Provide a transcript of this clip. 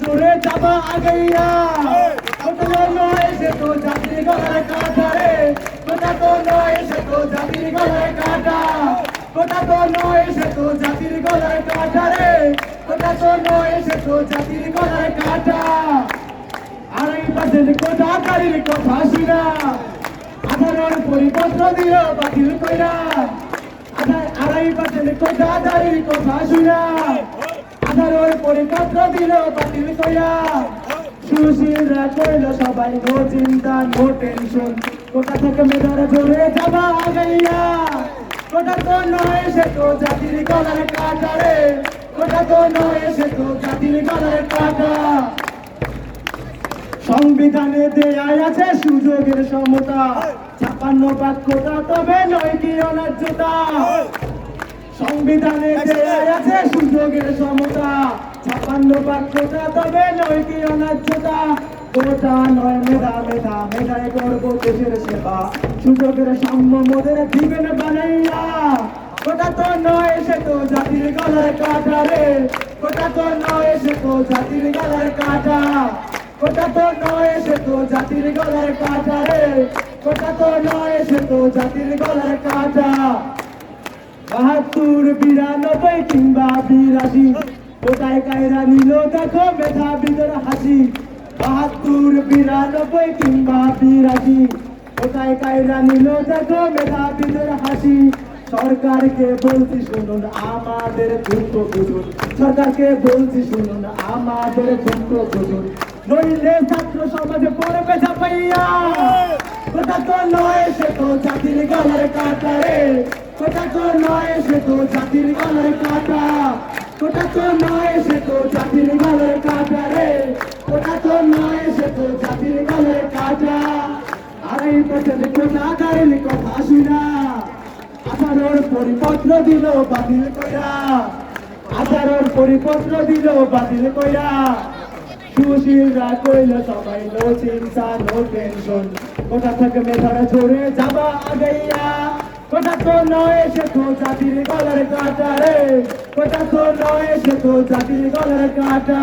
জোরে যাবা আগাইয়া। কোটা নয় সে তো জাতির গলায় কাটা রে কোটা তো নয় সে তো জাতির গলায় কাটা কোটা তো নয় সে তো জাতির গলায় কাটা রে কোটা তো নয় সে তো জাতির গলায় কাটা আড়াই পার্সেন্ট কোটা কারির কথা শুনা। আধারের পরিপত্র দিল বাতিল কইরা। আড়াই পার্সেন্ট কোটা দাঁড়ির কথা শুনা। পরিপত্র দিল বাতিল কইরা সুশীলরা কইল সবাই নো চিন্তা নো টেনশন। কোটা থেকে মেধারা জোরে যাবা আগাইয়া কোটা তো নয় সে তো জাতির গলার কাটা রে কোটা তো নয় সে তো জাতির গলার কাটা। সংবিধানে দেয়া আছে সুযোগের সমতা। ছাপান্ন বাক্যটা তবে নয় কি অন্যায্যতা সংবিধানে দেয়া আছে সুযোগের সমতা। বাক্যটা তবে নয় কি অন্যায্যতা কোটা নয় মেধা মেধা মেধায় করব দেশের সেবা সুযোগের সাম্য মোদের দিবেন বানাইয়া কোটা তো নয় সে তো জাতির গলার কাটা রে কোটা তো নয় সে তো জাতির গলার কাটা কোটা তো নয় সে তো জাতির গলার কাটা রে কোটা তো নয় সে তো জাতির গলার কাটা বাহাত্তর, বিরানব্বই কিংবা বিরাশি। কোটায় কায়রা নিল দেখো মেধাবীদের হাসি? বাহাত্তর, বিরানব্বই কিংবা বিরাশি। কোটায় কায়রা নিল দেখো মেধাবীদের হাসি? সরকারকে বলছি শুনুন, আমাদের দুঃখ বুঝুন। সরকারকে বলছি শুনুন, আমাদের দুঃখ বুঝুন। নইলে ছাত্র সমাজে পড়বে ঝাপাইয়া কোটা তো নয়, সে তো জাতির গলার কাটা রে। কোটা তো নয়, সে তো জাতির গলার কাটা। তো জাতির গলার কাটা আড়াই গাড়ির কথা শুনা। আঠারোর পরিপত্র দিল বাতিল কইরা। আঠারোর পরিপত্র দিল বাতিল কইরা। সুশীলরা কইল, সবাই নো চিন্তা নো টেনশন। কোথা থেকে মেধারা ঝরে যাবা আগাইয়া? কোথা তো নয় সে তো জাতির গলার কাটা রে। কোথা তো নয় সে তো জাতির গলার কাটা।